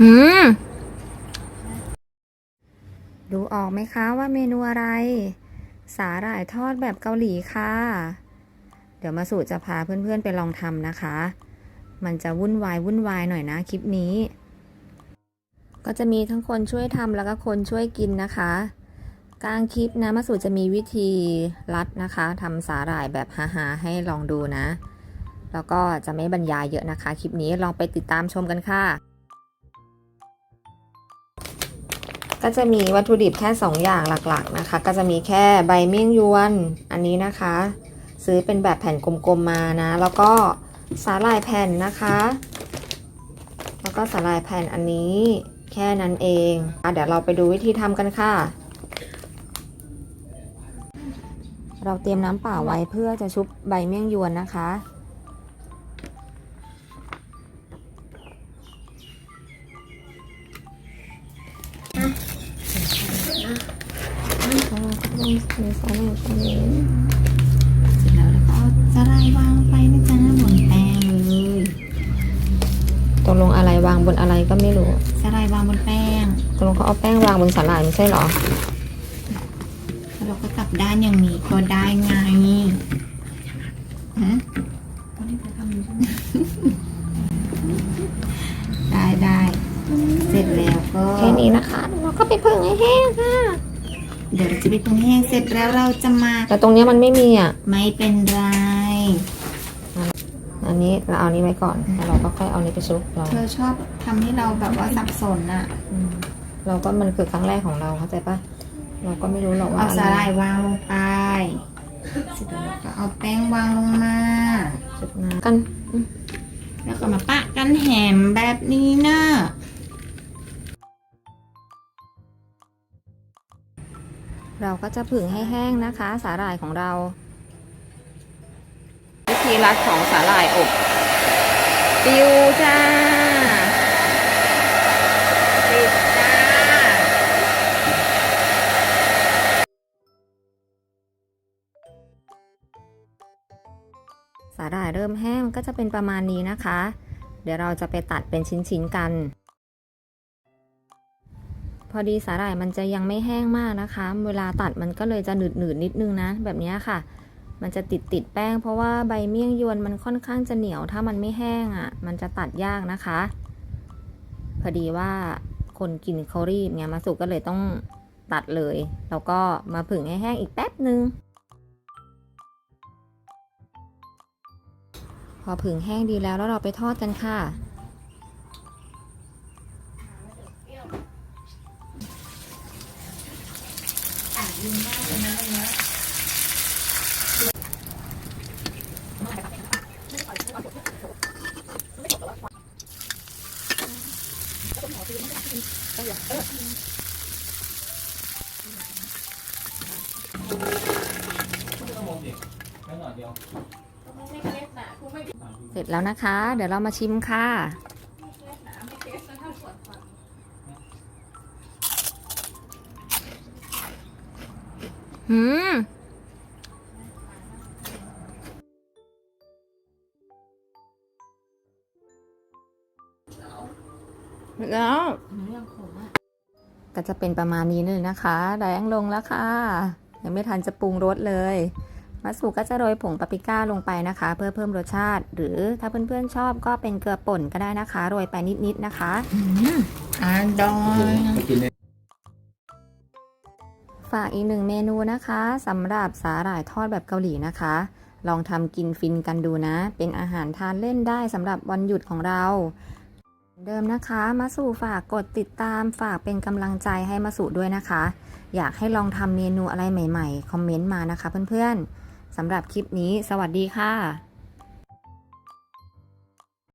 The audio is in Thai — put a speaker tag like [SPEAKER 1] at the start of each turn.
[SPEAKER 1] หืม ดูออกไหมคะว่าเมนูอะไร สาหร่ายทอดแบบเกาหลีค่ะ เดี๋ยวมาสูตรจะพาเพื่อนๆไปลองทำนะคะ มันจะวุ่นวายวุ่นวายหน่อยนะคลิปนี้ ก็จะมีทั้งคนช่วยทำแล้วก็คนช่วยกินนะคะกลางคลิปนะมาสูตรจะมีวิธีรัดนะคะทำสาหร่ายแบบฮาๆให้ลองดูนะ แล้วก็จะไม่บรรยายเยอะนะคะ คลิปนี้ลองไปติดตามชมกันค่ะ ก็จะมีวัตถุดิบแค่ 2 อย่างหลักๆนะคะ ก็จะมีแค่ใบเมี่ยงยวน อันนี้นะคะ ซื้อเป็นแบบแผ่นกลมๆมานะ แล้วก็สาหร่ายแผ่นนะคะ แล้วก็สาหร่ายแผ่นอันนี้แค่นั้นเองอะเดี๋ยวเราไปดูวิธีทำกันค่ะ เราเตรียมน้ำเปล่าไว้เพื่อจะชุบใบเมี่ยงยวนนะคะ มีสาหร่ายตรงนี้
[SPEAKER 2] เสร็จแล้วแล้วก็เอาสลายวางลงไปนะจ๊ะบนแป้งเลย
[SPEAKER 1] ตกลงอะไรวางบนอะไรก็ไม่รู้
[SPEAKER 2] สลายวางบนแป้ง
[SPEAKER 1] ตกลงเขาเอาแป้งวางบนสาหร่ายไม่ใช่เหรอ
[SPEAKER 2] แล้วเราก็กลับด้านอย่างนี้ก็ได้ไงฮะได้ได้เสร็จแล้วก็
[SPEAKER 1] แค่นี้นะคะเราก็ไปผึ่งให้แห้งค่ะ
[SPEAKER 2] เดี๋ยวเราจะไปปรุงแห้งเสร็จแล้วเราจะมา
[SPEAKER 1] แต่ตรงเนี้ยมันไม่มีอะ
[SPEAKER 2] ไม่เป็นไร
[SPEAKER 1] อันนี้เราเอานี้ไว้ก่อนแล้วเราก็ค่อยเอานี้ไปชุบเรา
[SPEAKER 2] เธอชอบทำให้เราแบบว่าสับสนอะ
[SPEAKER 1] อืมเราก็มันคือครั้งแรกของเราเข้าใจปะเราก็ไม่รู้หรอกว่า
[SPEAKER 2] เอา
[SPEAKER 1] อะไร
[SPEAKER 2] สาหร่ายวางลงไปเสร็จแล้วเราก็เอาแป้งวางลงมา
[SPEAKER 1] ชุบน้ำกันอืม
[SPEAKER 2] แล้วก็มาปะกันแหมแบบนี้เนอะ
[SPEAKER 1] เราก็จะผึ่งให้แห้งนะคะ สาหร่ายของเรา วิธีรัดของสาหร่ายอบปิวจ้าปิดจ้า สาหร่ายเริ่มแห้งก็จะเป็นประมาณนี้นะคะ เดี๋ยวเราจะไปตัดเป็นชิ้นๆกัน อดีสาหร่ายมันจะยังไม่แห้งมากนะคะ เวลาตัดมันก็เลยจะหนืดหนืดๆนิดนึงนะ แบบนี้ค่ะ มันจะติดติดแป้ง เพราะว่าใบเมี่ยงยวนมันค่อนข้างจะเหนียว ถ้ามันไม่แห้งอะ่ะ มันจะตัดยากนะคะ พอดีว่าคนกินเขารีบไงมาสุกก็เลยต้องตัดเลย แล้วก็มาผึ่งให้แห้งอีกแป๊บนึงพอผึ่งแห้งดีแล้วแล้วเราไปทอดกันค่ะ เสร็จแล้วนะคะ เดี๋ยวเรามาชิมค่ะ หืมแล้วก็จะเป็นประมาณนี้เลยนะคะแรงลงแล้วค่ะ ยังไม่ทันจะปรุงรสเลยมาสุก็จะโรยผงปาปริก้าลงไปนะคะ เพื่อเพิ่มรสชาติ หรือถ้าเพื่อนๆชอบก็เป็นเกลือป่นก็ได้นะคะ โรยไปนิดๆนะคะ
[SPEAKER 2] อ่าดอย
[SPEAKER 1] ฝากอีกหนึ่งเมนูนะคะสำหรับสาหร่ายทอดแบบเกาหลีนะคะ ลองทำกินฟินกันดูนะ เป็นอาหารทานเล่นได้สำหรับวันหยุดของเรา เดิมนะคะมาสู่ฝากกดติดตามฝากเป็นกำลังใจให้มาสู่ด้วยนะคะ อยากให้ลองทำเมนูอะไรใหม่ๆ คอมเมนต์มานะคะเพื่อนๆสำหรับคลิปนี้ สวัสดีค่ะ